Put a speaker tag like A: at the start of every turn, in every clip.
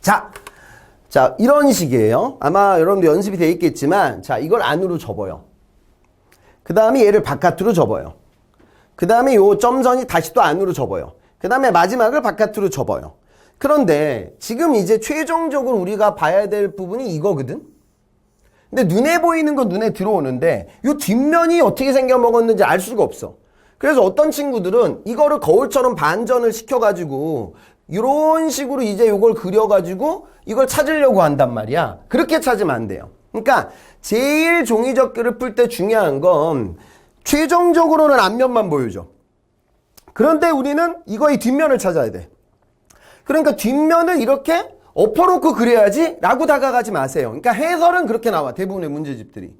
A: 자, 자 이런 식이에요. 아마 여러분도 연습이 돼 있겠지만 자 이걸 안으로 접어요. 그 다음에 얘를 바깥으로 접어요. 그 다음에 요 점선이 다시 또 안으로 접어요. 그 다음에 마지막을 바깥으로 접어요. 그런데 지금 이제 최종적으로 우리가 봐야 될 부분이 이거거든? 근데 눈에 보이는 건 눈에 들어오는데 요 뒷면이 어떻게 생겨 먹었는지 알 수가 없어. 그래서 어떤 친구들은 이거를 거울처럼 반전을 시켜가지고 이런 식으로 이제 이걸 그려가지고 이걸 찾으려고 한단 말이야. 그렇게 찾으면 안 돼요. 그러니까 제일 종이적 글을 풀 때 중요한 건 최종적으로는 앞면만 보여줘. 그런데 우리는 이거의 뒷면을 찾아야 돼. 그러니까 뒷면을 이렇게 엎어놓고 그려야지 라고 다가가지 마세요. 그러니까 해설은 그렇게 나와. 대부분의 문제집들이.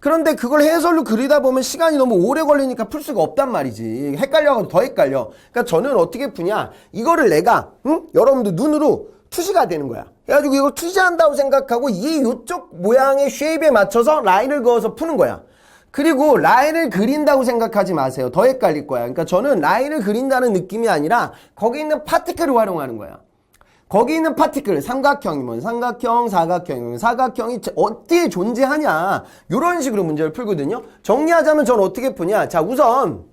A: 그런데 그걸 해설로 그리다 보면 시간이 너무 오래 걸리니까 풀 수가 없단 말이지. 헷갈려가지고 더 헷갈려. 그러니까 저는 어떻게 푸냐. 이거를 내가, 응? 여러분들 눈으로 투시가 되는 거야. 그래가지고 이걸 투시한다고 생각하고 이 요쪽 모양의 쉐입에 맞춰서 라인을 그어서 푸는 거야. 그리고 라인을 그린다고 생각하지 마세요. 더 헷갈릴 거야. 그러니까 저는 라인을 그린다는 느낌이 아니라 거기 있는 파티클을 활용하는 거야. 거기 있는 파티클, 삼각형이면 삼각형, 사각형이면 사각형이 어떻게 존재하냐. 이런 식으로 문제를 풀거든요. 정리하자면 저는 어떻게 푸냐. 자, 우선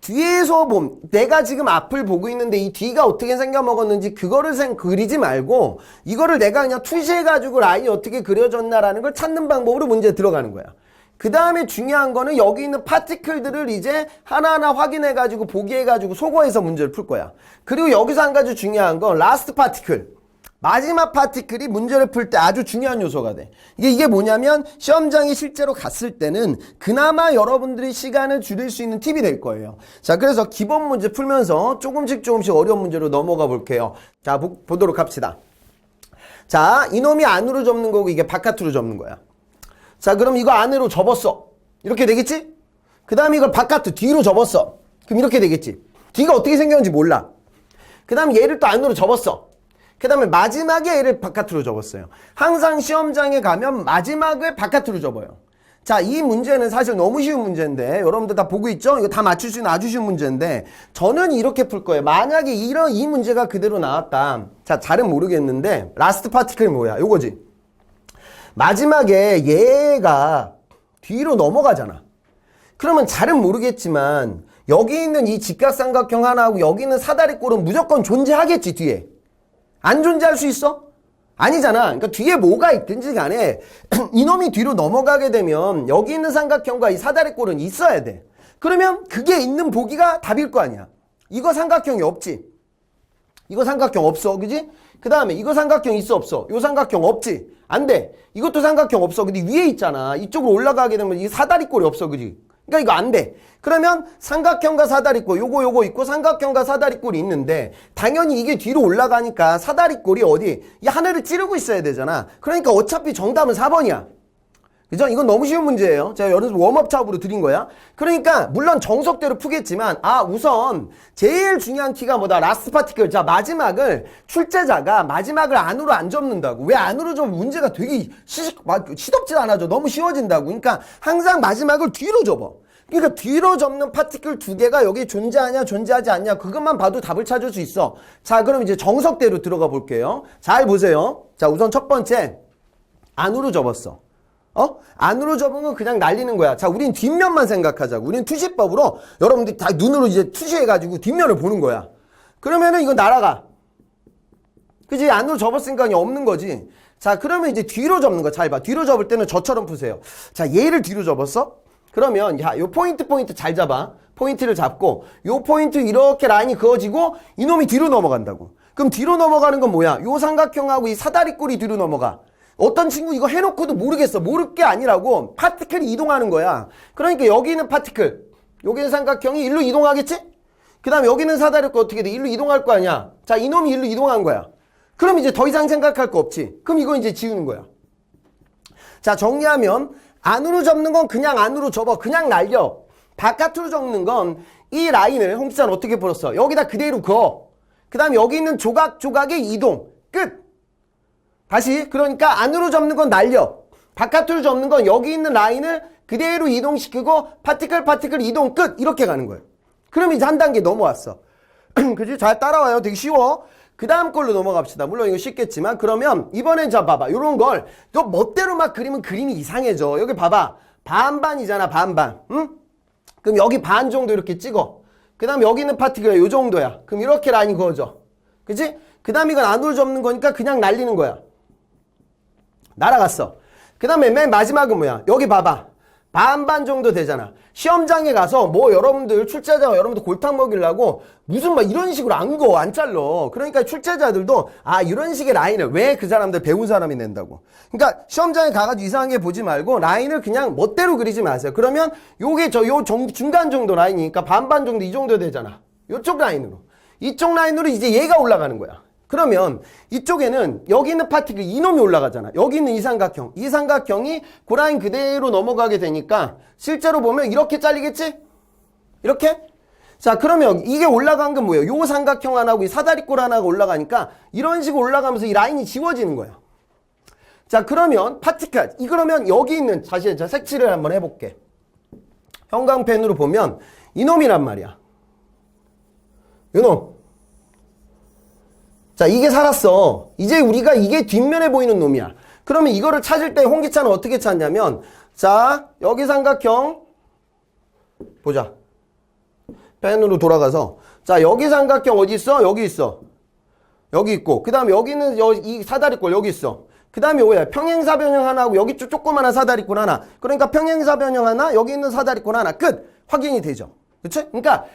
A: 뒤에서 봄 내가 지금 앞을 보고 있는데 이 뒤가 어떻게 생겨 먹었는지 그거를 생 그리지 말고 이거를 내가 그냥 투시해 가지고 라인이 어떻게 그려졌나라는 걸 찾는 방법으로 문제 들어가는 거야. 그 다음에 중요한 거는 여기 있는 파티클들을 이제 하나하나 확인해 가지고 보기해 가지고 소거해서 문제를 풀 거야. 그리고 여기서 한 가지 중요한 건 라스트 파티클. 마지막 파티클이 문제를 풀 때 아주 중요한 요소가 돼. 이게, 이게 뭐냐면 시험장에 실제로 갔을 때는 그나마 여러분들이 시간을 줄일 수 있는 팁이 될 거예요. 자, 그래서 기본 문제 풀면서 조금씩 조금씩 어려운 문제로 넘어가 볼게요. 자, 보, 보도록 합시다. 자, 이놈이 안으로 접는 거고 이게 바깥으로 접는 거야. 자, 그럼 이거 안으로 접었어. 이렇게 되겠지? 그 다음에 이걸 바깥으로 뒤로 접었어. 그럼 이렇게 되겠지? 뒤가 어떻게 생겼는지 몰라. 그 다음에 얘를 또 안으로 접었어. 그 다음에 마지막에 얘를 바깥으로 접었어요. 항상 시험장에 가면 마지막을 바깥으로 접어요. 자, 이 문제는 사실 너무 쉬운 문제인데, 여러분들 다 보고 있죠? 이거 다 맞출 수 있는 아주 쉬운 문제인데, 저는 이렇게 풀 거예요. 만약에 이런, 이 문제가 그대로 나왔다. 자, 잘은 모르겠는데, 라스트 파티클 뭐야? 요거지. 마지막에 얘가 뒤로 넘어가잖아. 그러면 잘은 모르겠지만, 여기 있는 이 직각삼각형 하나하고 여기 있는 사다리꼴은 무조건 존재하겠지, 뒤에. 안 존재할 수 있어? 아니잖아. 그러니까 뒤에 뭐가 있든지 간에 이놈이 뒤로 넘어가게 되면 여기 있는 삼각형과 이 사다리꼴은 있어야 돼. 그러면 그게 있는 보기가 답일 거 아니야. 이거 삼각형이 없지. 이거 삼각형 없어. 그지? 그 다음에 이거 삼각형 있어 없어? 요 삼각형 없지. 안 돼. 이것도 삼각형 없어. 근데 위에 있잖아. 이쪽으로 올라가게 되면 이 사다리꼴이 없어. 그지? 그러니까 이거 안 돼. 그러면 삼각형과 사다리꼴 요거 요거 있고 삼각형과 사다리꼴이 있는데 당연히 이게 뒤로 올라가니까 사다리꼴이 어디 이 하늘을 찌르고 있어야 되잖아. 그러니까 어차피 정답은 4번이야. 그죠? 이건 너무 쉬운 문제예요. 제가 여러분 웜업 탑으로 드린 거야. 그러니까 물론 정석대로 푸겠지만 아 우선 제일 중요한 키가 뭐다? 라스트 파티클. 자 마지막을 출제자가 마지막을 안으로 안 접는다고. 왜 안으로 접으면 문제가 되게 시식 시덥지 않아져. 너무 쉬워진다고. 그러니까 항상 마지막을 뒤로 접어. 그러니까 뒤로 접는 파티클 두 개가 여기 존재하냐 존재하지 않냐 그것만 봐도 답을 찾을 수 있어. 자 그럼 이제 정석대로 들어가 볼게요. 잘 보세요. 자 우선 첫 번째 안으로 접었어. 어? 안으로 건 그냥 날리는 거야. 자, 우린 뒷면만 생각하자고. 우린 투시법으로 여러분들이 다 눈으로 이제 투시해가지고 뒷면을 보는 거야. 그러면은 이거 날아가. 그지? 안으로 접었으니까 없는 거지. 자, 그러면 이제 뒤로 접는 거잘 봐. 뒤로 접을 때는 저처럼 푸세요. 자, 얘를 뒤로 접었어? 그러면, 야, 요 포인트 포인트 잘 잡아. 포인트를 잡고, 요 포인트 이렇게 라인이 그어지고, 이놈이 뒤로 넘어간다고. 그럼 뒤로 넘어가는 건 뭐야? 요 삼각형하고 이 사다리꼴이 뒤로 넘어가. 어떤 친구 이거 해놓고도 모르겠어. 모를 게 아니라고. 파티클이 이동하는 거야. 그러니까 여기 있는 파티클, 여기 있는 삼각형이 일로 이동하겠지? 그 다음에 여기 있는 사다리꼴 어떻게 돼? 일로 이동할 거 아니야? 자, 이놈이 일로 이동한 거야. 그럼 이제 더 이상 생각할 거 없지. 그럼 이거 이제 지우는 거야. 자, 정리하면 안으로 접는 건 그냥 안으로 접어. 그냥 날려. 바깥으로 접는 건 이 라인을 홍지사는 어떻게 풀었어? 여기다 그대로 그어. 그 다음에 여기 있는 조각 조각의 이동. 끝. 다시 그러니까 안으로 접는 건 날려. 바깥으로 접는 건 여기 있는 라인을 그대로 이동시키고 파티클 파티클 이동 끝. 이렇게 가는 거예요. 그럼 이제 한 단계 넘어왔어. 그지? 잘 따라와요. 되게 쉬워. 그 다음 걸로 넘어갑시다. 물론 이거 쉽겠지만 그러면 이번엔 자 봐봐. 요런 걸 너 멋대로 막 그리면 그림이 이상해져. 여기 봐봐. 반반이잖아. 반반. 응? 그럼 여기 반 정도 이렇게 찍어. 그 다음 여기 있는 파티가 요 정도야. 그럼 이렇게 라인이 그어져. 그지? 그 다음 이건 안으로 접는 거니까 그냥 날리는 거야. 날아갔어. 그 다음에 맨 마지막은 뭐야? 여기 봐봐. 반반 정도 되잖아. 시험장에 가서 뭐 여러분들 출제자가 여러분들 골탕 먹이려고 무슨 막 이런 식으로 안 거, 안 잘러. 그러니까 출제자들도 아, 이런 식의 라인을 왜 그 사람들 배운 사람이 낸다고. 그러니까 시험장에 가가지고 이상하게 보지 말고 라인을 그냥 멋대로 그리지 마세요. 그러면 요게 저요 중간 정도 라인이니까 반반 정도 이 정도 되잖아. 요쪽 라인으로. 이쪽 라인으로 이제 얘가 올라가는 거야. 그러면 이쪽에는 여기 있는 파티클 이놈이 올라가잖아. 여기 있는 이 삼각형. 이 삼각형이 그 라인 그대로 넘어가게 되니까 실제로 보면 이렇게 잘리겠지? 이렇게? 자, 그러면 이게 올라간 건 뭐예요? 요 삼각형 하나하고 이 사다리꼴 하나가 올라가니까 이런 식으로 올라가면서 이 라인이 지워지는 거야. 자, 그러면 파티클. 이 그러면 여기 있는 다시 자 색칠을 한번 해볼게. 형광펜으로 보면 이놈이란 말이야. 요놈. 자, 이게 살았어. 이제 우리가 이게 뒷면에 보이는 놈이야. 그러면 이거를 찾을 때 홍기차는 어떻게 찾냐면, 자, 여기 삼각형, 보자. 펜으로 돌아가서, 자, 여기 삼각형 어디 있어? 여기 있어. 여기 있고, 그 다음에 여기는 여, 이 사다리꼴 여기 있어. 그 다음에 뭐야? 평행사 변형 하나하고 여기 쪽 조그만한 사다리꼴 하나. 그러니까 평행사 변형 하나, 여기 있는 사다리꼴 하나. 끝! 확인이 되죠. 그치? 그러니까,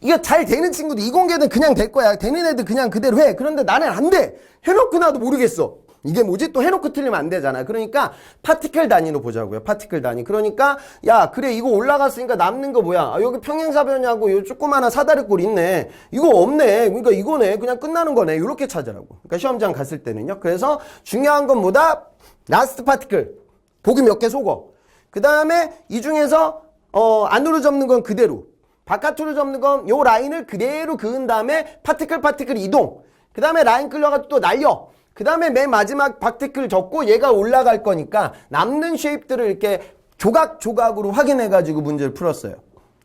A: 이거 잘 되는 친구도 이공계는 그냥 될 거야. 되는 애들 그냥 그대로 해. 그런데 나는 안 돼. 해놓고 나도 모르겠어. 이게 뭐지? 또 해놓고 틀리면 안 되잖아. 그러니까 파티클 단위로 보자고요. 파티클 단위. 그러니까 야 그래 이거 올라갔으니까 남는 거 뭐야? 아, 여기 평행사변하고 요 조그마한 사다리꼴 있네. 이거 없네. 그러니까 이거네. 그냥 끝나는 거네. 이렇게 찾으라고. 그러니까 시험장 갔을 때는요. 그래서 중요한 건 뭐다? 라스트 파티클. 보기 몇 개 속어. 그 다음에 이 중에서 어 안으로 접는 건 그대로. 바깥으로 접는 건 요 라인을 그대로 그은 다음에 파티클 파티클 이동. 그 다음에 라인 끌려가지고 또 날려. 그 다음에 맨 마지막 파티클 접고 얘가 올라갈 거니까 남는 쉐입들을 이렇게 조각조각으로 확인해가지고 문제를 풀었어요.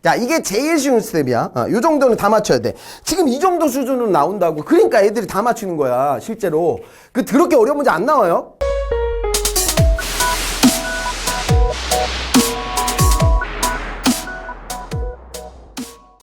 A: 자, 이게 제일 쉬운 스텝이야. 어, 요 정도는 다 맞춰야 돼. 지금 이 정도 수준으로 나온다고. 그러니까 애들이 다 맞추는 거야, 실제로. 그, 그렇게 어려운 문제 안 나와요?